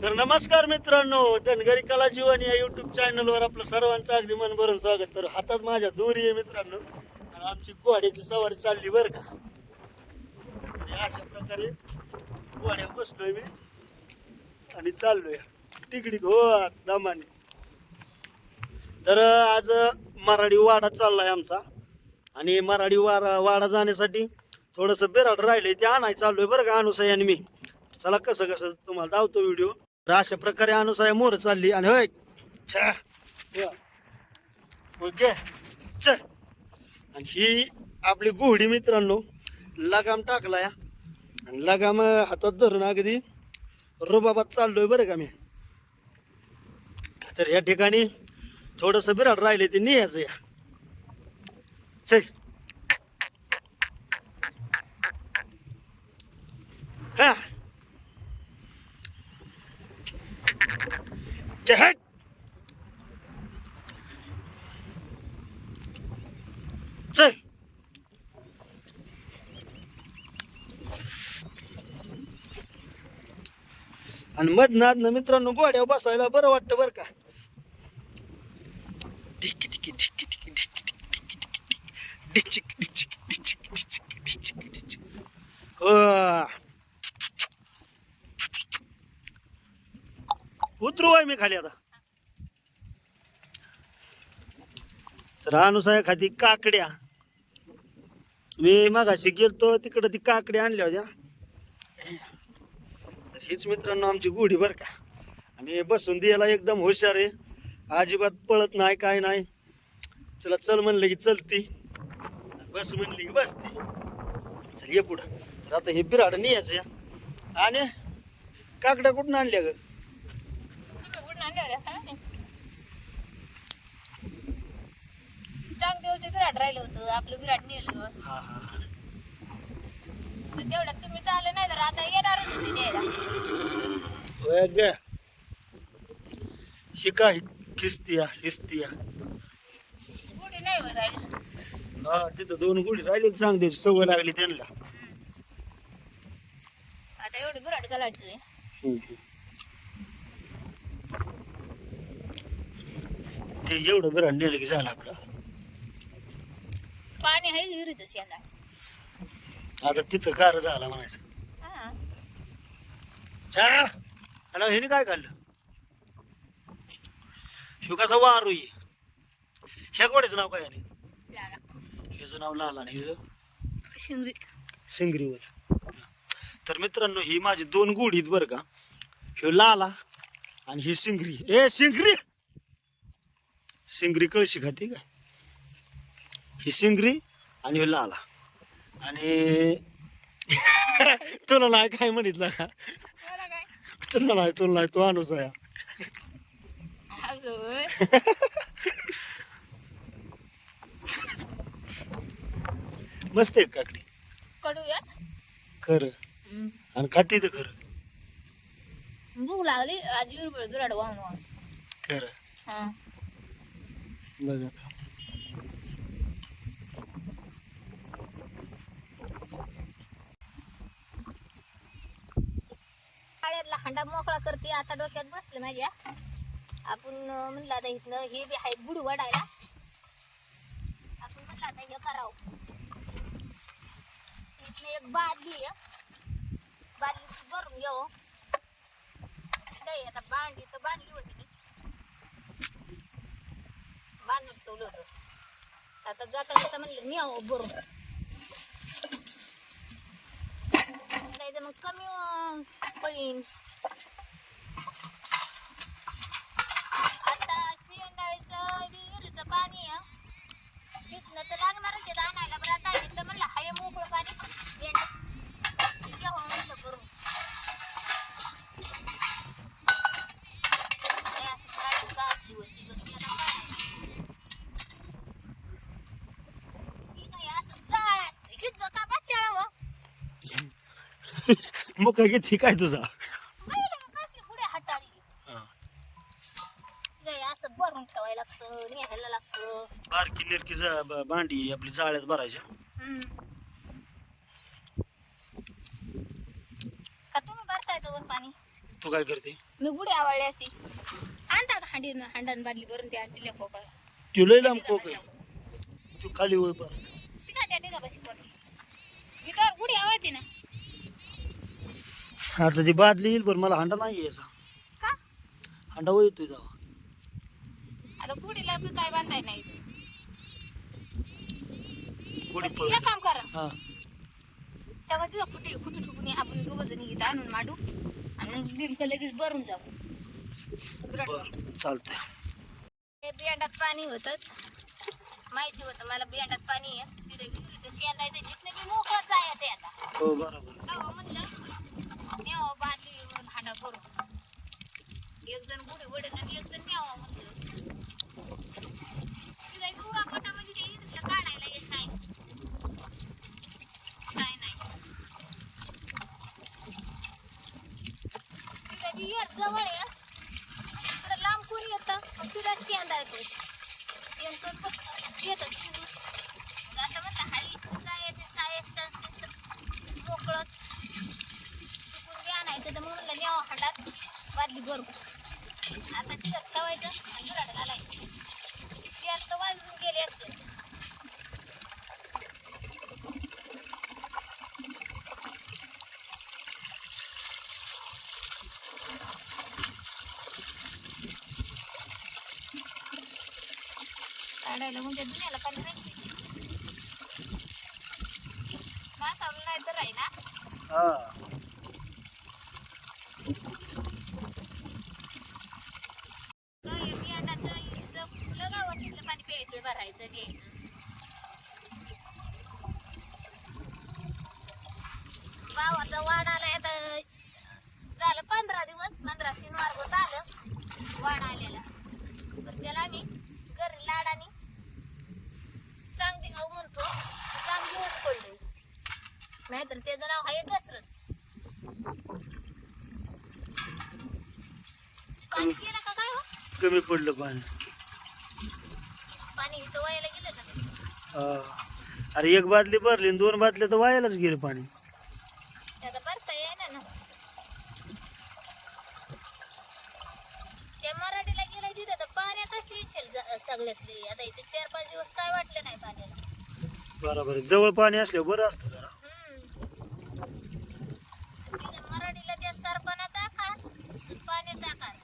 तर नमस्कार मित्रांनो धनगरी कला जीवन या युट्यूब चॅनलवर आपलं सर्वांचं अगदी मन भरून स्वागत. तर हातात माझ्या दोरी आहे मित्रांनो आणि आमची घोड्याची सवारी चालली बरं का. आणि अशा प्रकारे घोड्या बसलोय मी आणि चाललोय. तिकडी हो दमाने. तर आज मराठी वाडा चाललाय आमचा. आणि मराठी वाडा वाडा जाण्यासाठी थोडंसं बिराड राहिलंय ते आणाय चाललोय बरं का अनुसयाने मी. चला कसं कसं तुम्हाला धावतो व्हिडिओ तर अशा प्रकारे अनुसया मोर चालली आणि होय. ओके. आणि ही आपली घोडी मित्रांनो लगाम टाकला या आणि लगाम हातात धरून अगदी रुबाबात चाललोय बरं का मी. तर या ठिकाणी थोडस बिराड राहिले ते नियाचं या. चल. हा. चहट चल आणि मधनात मित्रांनो गोड्या बसायला बरं वाटतं बरं का? खाली आता तर अनुसाया खाती काकड्या. मी मागाशी गेलतो तिकडं ती काकड्या आणल्या होत्या. तर हीच मित्रांनो आमची गुढी बरं का. आणि बसून द्यायला एकदम हुशार आहे. अजिबात पळत नाही काय नाही. चला चल म्हणलं की चलती. बस म्हणली की बसते. चल ये पुढं. तर आता हे बिराड न्यायचं या. आणि काकड्या कुठून आणल्या ग कुठून आणल्या होत्या? काय माहिती? चांग देवचं विराट राहिलं होतं आपलं विराट नेलं. हा हा हा. तर तेवढ्यात तुम्ही चालले नाही तर आता येणारच होते ग. शिका खिस्तिया हिस्तिया. गुढी नाही वर राहिली. हा तिथं दोन गुढी राहिली द्यायची सवय लागली त्यांना. आता एवढी विराट घालायची. ते एवढं बिराड नेलं की झालं आपलं. पाणी आहे विहिरीच शेंगा आता तिथं कार झाला म्हणायचं. हा. आणि ह्याने काय खाल्लं? शिवकाचा वारू आहे? ह्या गोड्याचं नाव काय आहे? लाला. ह्याचं नाव लाला आणि हिचं? शिंगरी. शिंगरीवर. तर मित्रांनो ही माझी दोन गुढी आहेत बरं का. ह्यो लाला आणि ही शिंगरी. ए शिंगरी! शिंगरी कळशी खाते का ही शिंगरी आणि ह्यो लाला. आणि तुला नाही काय म्हणितलं का? तुला नाही तुला नाही तो असं होय. मस्त आहे काकडी. खरं. आणि खाते तर खरं. भूक लागली आज वाहून वाहून. खरं. हा. बघ. आता. हांडा मोकळा करते आता डोक्यात बसले माझ्या. आपण म्हणलं आता इथनं हे बी आहेत गुढी वाढायला. आपण म्हणलं आता हे करावं. इथनं एक बादली आहे. बादली भरून घेऊ नाही हो. आता बांधली तर बांधली होती मी बांधून ठेवलं होतं. आता जाता जाता म्हणलं मी भरून. येईन आता शेंगायचं विहिरीचं पाणी तिथलं तर लागणारच आणायला बरं आता तिथलं म्हणलं हाय मोकळं पाणी. येणार घेऊ म्हणलं करून. मग काय? ठीक काय तुझा? भरून ठेवायला लागतं न्यायला लागतं. बारकी निरकी जा- ब- भांडी आपली जाळ्यात भरायच्या. हम्म. का तुम्ही भरताय तर पाणी? तू काय करते? मी गुढी आवडली असती. आणता का हांडी बादली भरून त्या तिला खोका तू लय लांब कोक आहे तू खाली होय पण काय त्या मी तर गुढी आवडते ना. आता ती बादली येईल पण मला हांडा नाही यायचा. का? हांडा व येतोय जावा. आता गुढीला बी काय बांधाय नाही. एक काम करा. हा. तेव्हा तिथं खुटी खुटी ठुकून आपण दोघं जण इथं आणून मांडू आणि मग लिमकं लगेच भरून जाऊ. बर चालतंय. ते बियांडात पाणी होतं. माहिती होतं मला बियांडात पाणी आहे. तिथे विहिरीचं शेंदायचं जिथनं मी मोकळत जायचं आहे आता. हो बरोबर. तेव्हा म्हणलं न्यावं बादली हांडा भरून. एक जण गुढी वडील आणि एक जण न्यावं म्हणलं तिथे डोरा पोटामध्ये ते इथलं काढायला येत नाही काय नाही तिथे बी येत जवळ आहे इकडं लांब कोण येतं मग तिथं शेंदा येतो शेण पण येतं शिंदूर आता म्हणलं हाय इथं जायचं सायस मोकळत चुकून बी आणायचं तर म्हणलं न्यावं हांडात बादली बरोबर आता तिथं ठेवायचं आणि घरात घालायचं गॅस तर वाजून गेले असते काढायला म्हणजे दुनियाला पाणी नाही. मासावलं नाही तर आहे ना हा बियाणाचं फुलं गावात तिथलं पाणी प्यायचं भरायचं घ्यायचं. भावाचा वाढ आलाय आता. झालं पंधरा दिवस पंधरा तीन मार्ग होत आलं. वाढ आलेला. तर त्याला आणि घरी लाडानी चांगली नाहीतर त्याचं नाव आहे दसरथ. पाणी केलं का काय हो? कमी पडलं पाणी. पाणी इथं व्हायला गेलं ना. अरे एक बादली भरली आणि दोन बादल्या तर वायालाच गेले पाणी त्याचा भरता येईना ना त्या मराठीला गेलं तिथं तर पाण्याचाच टेन्शन सगळ्यातले आता इथे चार पाच दिवस काय वाटलं नाही आहे. जवळ पाणी असल्यावर बरं असतं जरा. हम्म तिथं मराठीला त्या सरपणाचा आकार आणि पाण्याचा आकार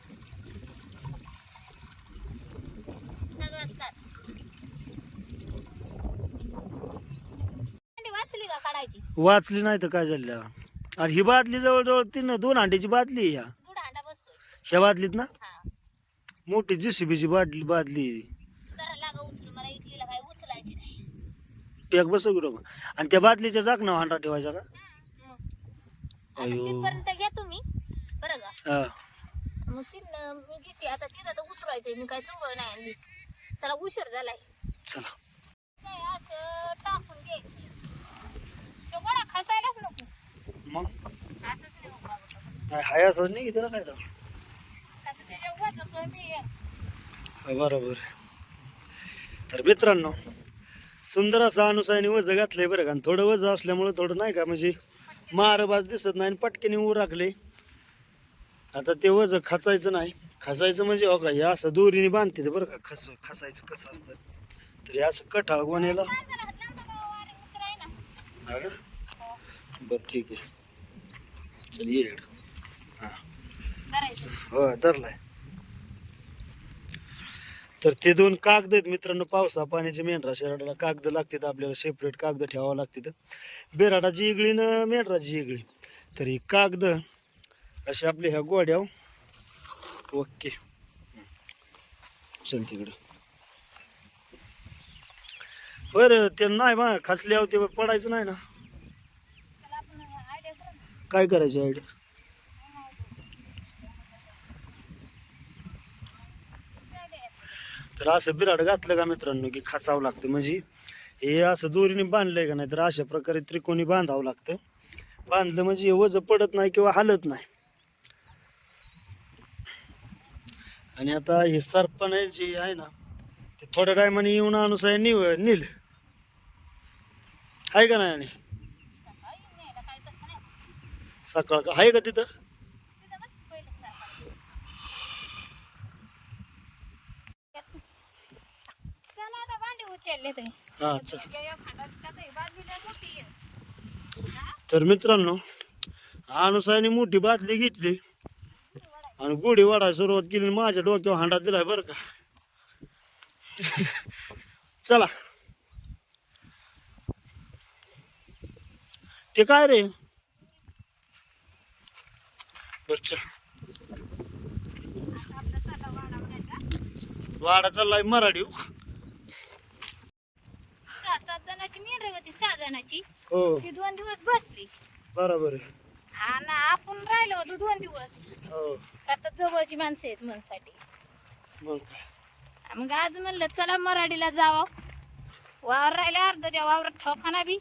सगळंच खात अंडी वाचली का काढायची वाचली नाही तर काय झालं? अरे ही बादली जवळजवळ तीन दोन हांड्याची बादली आहे ह्या दूध हांडा बसतोय. ह्या बादलीत ना? हा. मोठी जीसीबीची बादली बादली लागा उचलू मला इडलीला काय उचलायची नाही पॅक बसव की बाबा आणि त्या बादलीच्या जाकना हांडा ठेवायचा का? हम्म, मग. आता अयो. तिथपर्यंत घ्या तुम्ही. बरं का? हा. मग तिथनं मी घेते. आता तिथं तर उतरायचंय मी काय चुंबळ नाही आणली. चला उशीर झालाय. चला. काय असं टाकून घ्यायचं? तो गोळा खसायलाच नको. मग? असंच नाही उभा होता. नाही हाय असंच नाही की त्याला काय आता त्याच्या वजन कमी आहे. बरोबर. तर मित्रांनो सुंदर असं अनुसायाने वज घातलंय बरं का. आणि थोडं वज असल्यामुळं थोडं नाही का म्हणजे मारबाज दिसत नाही आणि पटकेने ऊ राखले. आता ते वज खचायचं नाही. खसायचं म्हणजे हो का हे असं दोरीने बांधते बरं का. खस खसायचं कसं असतं. तर असं कठाळ गोण्याला. लावता का? हा बरं ठीक आहे. चल ये. हा. हो धरलाय. तर ते दोन कागद आहेत मित्रांनो पावसा पाण्याचे मेंढरा शहराला कागद लागतात आपल्याला सेपरेट कागद ठेवावं लागतात. बेराडाची इगळी न मेंढराची इगळी. तर ही कागद असे आपले ह्या गोड्या ओके. चल तिकडं. बरं ते नाही बा खचल्यावर ते पडायचं नाही ना. काय करायची आयडिया काय द्यायचं? तर असं बिराड घातलं का मित्रांनो की खाचावं लागतं? म्हणजे हे असं दोरीने बांधलंय का नाही तर अशा प्रकारे त्रिकोणी बांधावं लागतं. बांधलं म्हणजे हे वज पडत नाही किंवा हालत नाही. आणि आता हे सरपण आहे जे आहे ना ते थोड्या टायमाने येऊन अनुसार निव नील. आहे का नाही आणि? सकाळचं आहे का तिथं तिथं बस पहिलं चालले ते हा चल या भांडात कसं आहे, बाजूला मोठी आहे. हा? तर मित्रांनो अनुसाने मोठी बादली घेतली आणि गोडी वाढायला सुरुवात केली आणि माझ्या डोक्यावर हांडा दिलाय बरं का. चला. ते काय रे? बर म्हणायचा. वाडा चाललाय मराठी सहा सात जणांची मेंढर होती जणांची हो. ती दोन दिवस बसली. बरोबर आहे. हा ना आपण राहिलो होतो दोन दिवस. हो. आता जवळची माणसं आहेत मनसाठी मग काय? मग आज म्हणलं चला मराठीला जावं. वावर राहिले अर्ध त्या वावरात ठोकाना बी.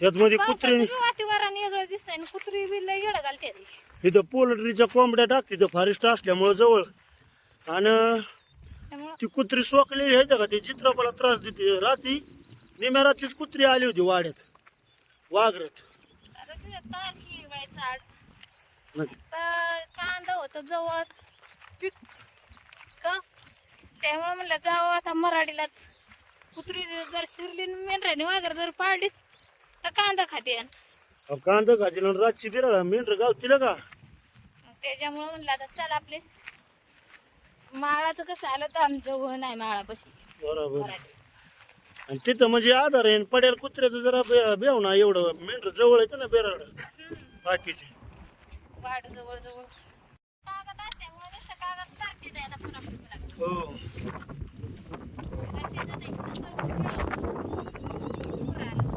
त्यात मध्ये कुत्री वाटीवाराने वेगळं दिसतंय आणि कुत्री बी लय येडं घालते ती. इथं पोल्ट्रीच्या कोंबड्या टाकते इथं फॉरेस्ट असल्यामुळं जवळ. आणि त्यामुळं ती कुत्री सोकलेली आहे का? ती चित्रपाला त्रास देते. रात्री निम्या रात्रीच कुत्री आली होती वाड्यात. वाघरत आता तिथं तार हिरवायचं. आड. तर कांदा होतं जवळ. पीक का? त्यामुळे म्हणलं जावं आता मराठीलाच. कुत्री जर शिरली मेंढराने वगैरे जर पाडली तर कांदा खाते. अहो, कांदा घातील आणि रातची बिराळा मेंढर गावतील का? त्याच्यामुळे म्हणलं आता चल आपले. माळाचं कसं आलं तर आमचं जवळ नाही माळापाशी. बरोबर. मराठी. आणि तिथं म्हणजे आधार आहे आणि पड्याल कुत्र्याचं जरा बे- बेव ना एवढं मेंढर जवळ येतं ना बिराळ बाकीचे वाट जवळ जवळ कागद असल्यामुळे नुसतं कागद सारखे द्यायला पुन्हा पुन्हा हो त्याचं नाही, सरकून घ्यावं. वर आलं.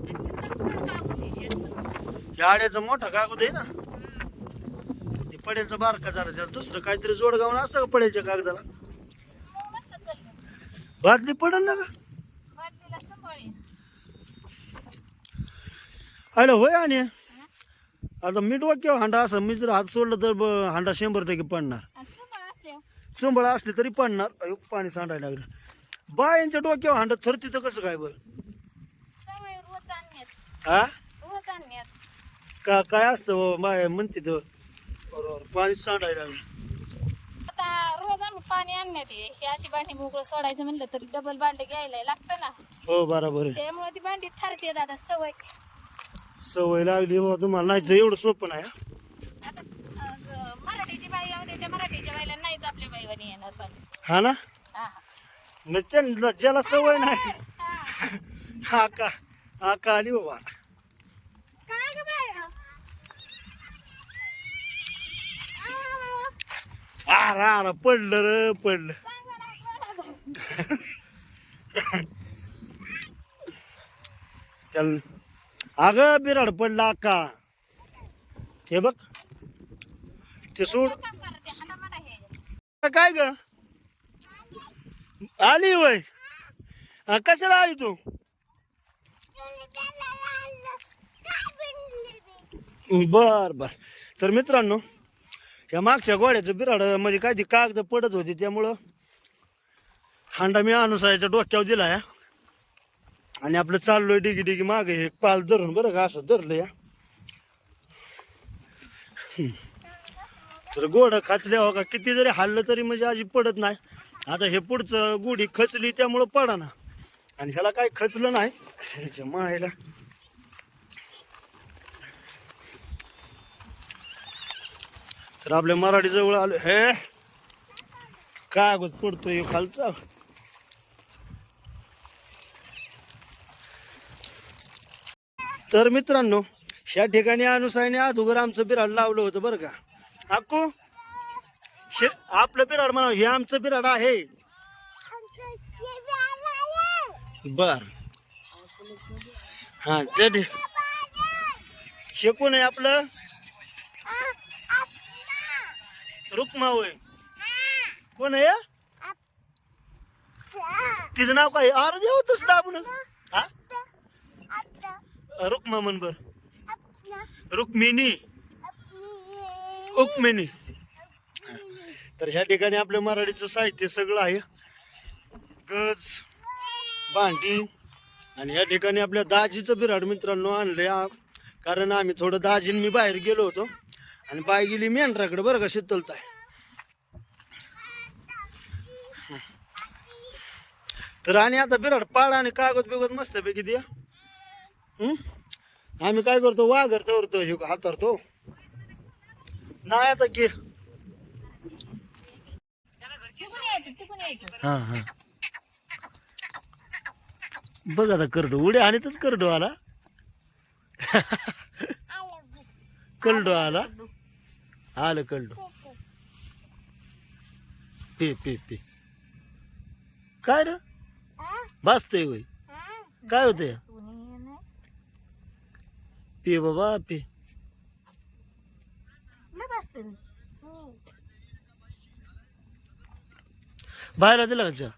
आणि ते तक्कड कागद आहे जास्त. या आड्याचा मोठा कागद आहे ना ते पड्याचा बारका जरा त्याला दुसरं काहीतरी जोड गावून असतं का पड्याच्या कागदाला. बादली पडल ना का बादलीला संभाळे. अरे होय आणि? आता मी डोक्यावर हांडा असं मी जर हात सोडलं तर ब- हांडा शंभर टक्के पडणार. आणि संभाळ चुंबळ असली तरी पडणार. अयो पाणी सांडायला लागलं. बायांच्या डोक्यावर हांडा थरती तर कसं काय बरं? सवय रोज आणण्यात. हा रोज आणण्यात. का काय असतं हो, बाय म्हणते तर बरोबर पाणी सांडायला लागलं. पाणी आणण्यात ये. हे अशी भांडी मोकळं सोडायचं म्हणलं तरी डबल भांडे घ्यायला लागतं ना. हो बरोबर आहे. त्यामुळे ती भांडी थरते दादा सवय. सवय लागली हो तुम्हाला. नाही तर एवढं सोपं नाही हा. आता अ, मराठीची बाई आहे त्या मराठीच्या बाईला नाहीच आपल्या बाईवानी येणार पाणी. हा ना? हा त्यांना ज्याला सवय नाही. हा. हा का? हा का आली बाबा काय ग बाया आ, आरा आरा पडलं र पडलं. चल. अगं बिराड पडला का? हे बघ. ते सोड. काय ग? आली वय. कशाला आली तू? बर बर. तर मित्रांनो या मागच्या गोड्याचं बिराड म्हणजे काय ती कागद पडत होती त्यामुळं हांडा मी अनुसायाच्या डोक्यावर दिला या आणि आपलं चाललोय डिगी डिगी मागे हे पाल धरून बरं का असं धरलं या. तर गोड खाचले हो का किती जरी हल्लं तरी म्हणजे आजी पडत नाही. आता हे पुढचं गुढी खचली त्यामुळं पडा ना आणि ह्याला काय खचलं नाही ह्याच्या मायला. तर आपल्या मराठी जवळ आलो. हे? काय पडतोय खालचा. तर मित्रांनो ह्या ठिकाणी अनुसायाने अगोदर आमचं बिराड लावलं होतं बरं का. अक्कू शे आपलं बिराड म्हणा हे आमचं बिराड आहे. बर. हा ते ठि- हे आहे आपलं. रुक्मा होय कोण आहे? तिचं नाव काय? अर देव हो दाबून. हा? रुक्मा म्हण बर. रुक्मिणी. उक्मिणी. तर ह्या ठिकाणी आपल्या मराठीचं साहित्य सगळं आहे. गज भांडी आणि ह्या ठिकाणी आपल्या दाजीचं बिराड मित्रांनो आणलं कारण आम्ही थोडं दाजीन मी बाहेर गेलो होतो. आणि बाय गेली मेंढराकडे बरं का शीतलताय. तर आणि आता बिराड पाड आणि कागद बिगद मस्त पैकी द्या आम्ही काय करतो वाघर तवरतो हे हातरतो? नाही आता की. हा हा. बघ आता करडो उड्या आणतच करडो आला. करडो आला. आलं कलडो पे पे पे. काय रे? भासतंय वय काय होतंय? पे बाबा पे. बाहेर दिला का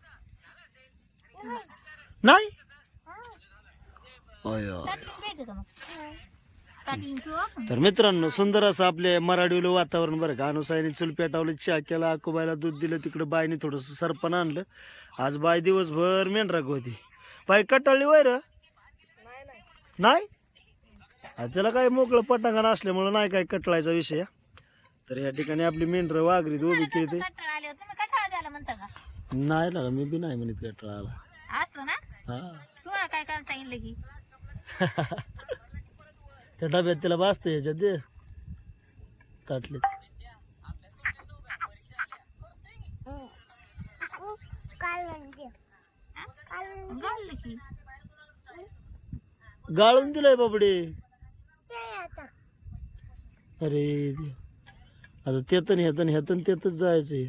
नाही. तर मित्रांनो सुंदर असं आपल्या मराठीवलं वातावरण बरं का. अनुसाईने चूल पेटावलं चहा केला अकोबायला दूध दिलं तिकडं बायने थोडंसं सरपण आणलं. आज बाय दिवसभर मेंढराक होती बाय कटाळली वय र? नाही? आज त्याला काय मोकळं पटांगण असल्यामुळं नाही काय कटळायचा विषय. तर या ठिकाणी आपली मेंढरं वाघरी उभी केली नाही ना मी बी नाही म्हणत कटळा आला. असं ना? हा. काय काम सांगितलं की? त्या डब्यात त्याला वाचते ह्याच्यात दे. ताटले. घाललं की गाळून दिलंय बाबडे. अरे देव. आता तेतन ह्यातन ह्यातन तेतच जायचंय.